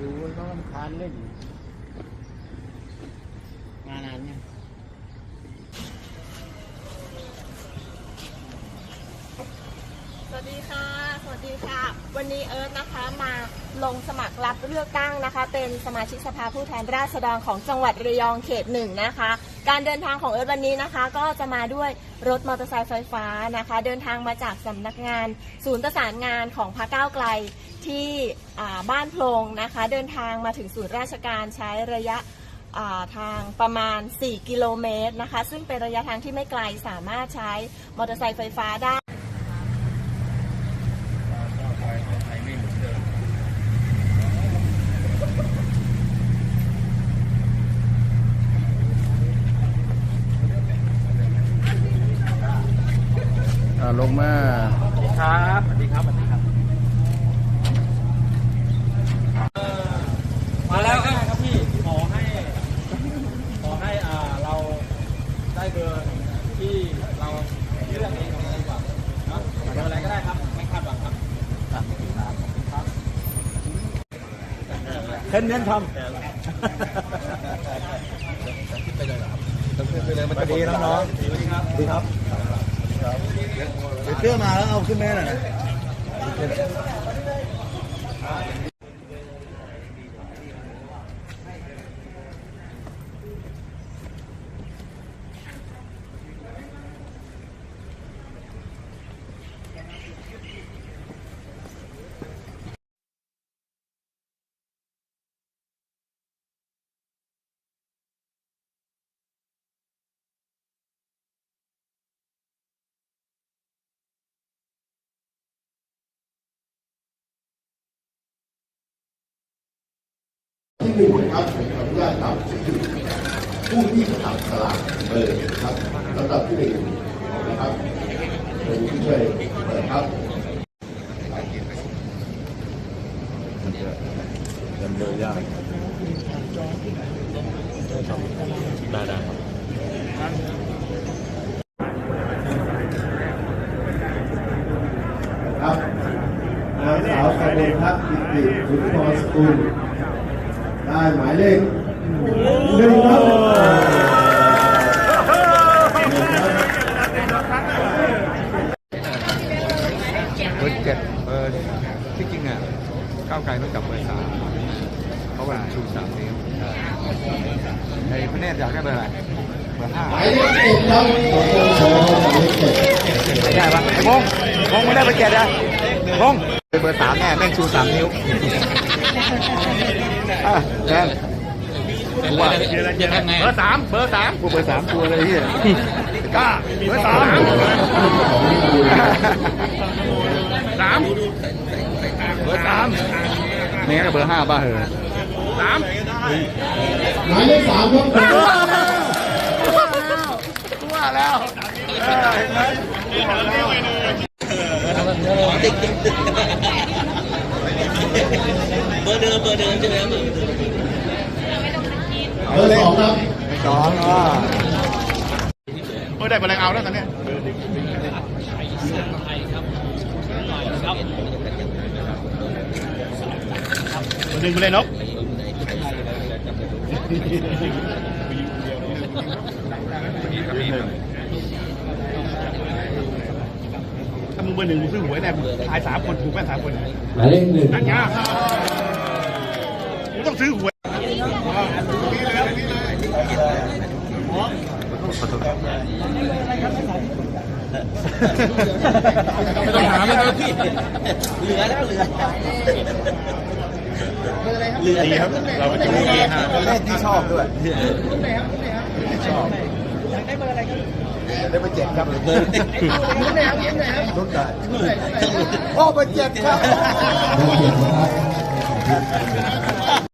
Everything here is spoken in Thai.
ก็รำคานเล่น มานานเนี่ยสวัสดีค่ะ สวัสดีค่ะ วันนี้เอิร์ธนะคะมาลงสมัครรับเลือกตั้งนะคะ เป็นสมาชิกสภาผู้แทนราษฎรของจังหวัดระยองเขตหนึ่งนะคะ การเดินทางของเอิร์ธวันนี้นะคะ ก็จะมาด้วยรถมอเตอร์ไซค์ไฟฟ้านะคะ เดินทางมาจากสำนักงาน ศูนย์ประสานงานของพระก้าวไกลที่บ้านโพรงนะคะ เดินทางมาถึงศูนย์ราชการใช้ระยะาทางประมาณ 4 กิโลเมตรนะคะ ซึ่งเป็นระยะทางที่ไม่ไกลสามารถใช้มอเตอร์ไซค์ไฟฟ้าได้าลงมาครับสวัสดีครับสวัสดีครับ มาแล้วครับพี่ขอให้ขอให้อ่าเราได้เบอร์ที่เราเลือกเองของเราดีกว่าเนาะเบอร์อะไรก็ได้ครับไม่คาดหวังครับครับเน้นเน้นทำสวัสดีน้องๆสวัสดีครับสวัสดีครับเดี๋ยวเสื้อมาแล้วเอาขึ้นแม่ห น่อยนะที่หนึ่งนะครับผมขออนุญาตครับผู้ที่ขับสลากเบอร์ครับลำดับที่หนึ่งนะครับเป็นผู้ช่วยเปิดครับเดินยากได้ได้ครับครับนางสาวกมลพัฒน์กิติสุนทรสกุล ได้หมายเลขหนึ่งครับเบอร์เจ็ดเบอร์ที่จริงอะก้าวไกลต้องจับเบอร์สามเพราะว่าชูสามนิ้วไอ้พระเนตรอยากได้เบอร์อะไรเบอร์ห้าหมายเลขเจ็ดครับขอเชิญขอหมายเลขเจ็ดไม่ได้ปะไอ้พงษ์พงษ์ไม่ได้เบอร์เจ็ดอะพงษ์เป็นเบอร์สามแน่แม่งชูสามนิ้ว อะแดงว่าเยอะไงเบอร์สามเบอร์สามกูเบอร์สามตัวเลยที่กล้าเบอร์สามสามเบอร์สามไม่งั้นก็เบอร์ห้าบ้าเหอะสามหมายเลขสามครับว่าแล้วเเบอร์เดิมเบอร์เดิมใช่ไหมครับเบอร์สองครับสองอะเบอร์ได้เบอร์อะเอาแล้วตอนนี้หนึ่งไปเลยนกมีงเบอร์หนึ่งมึงซื้อหวยแน่มึงขายสามคนถูกแค่สามคนหมายเลขหนึ่งนั่นไงมึงต้องซื้อหวยไม่ต้องหาไม่ต้องพี่เหลือแล้วเหลือเหลือดีครับ เราไปดูดีฮะเลขที่ชอบด้วยชอบได้เบอร์เจ็ดครับ รุ่นไหนโอ้เบอร์เจ็ดครับเบอไปเจ็ดครับ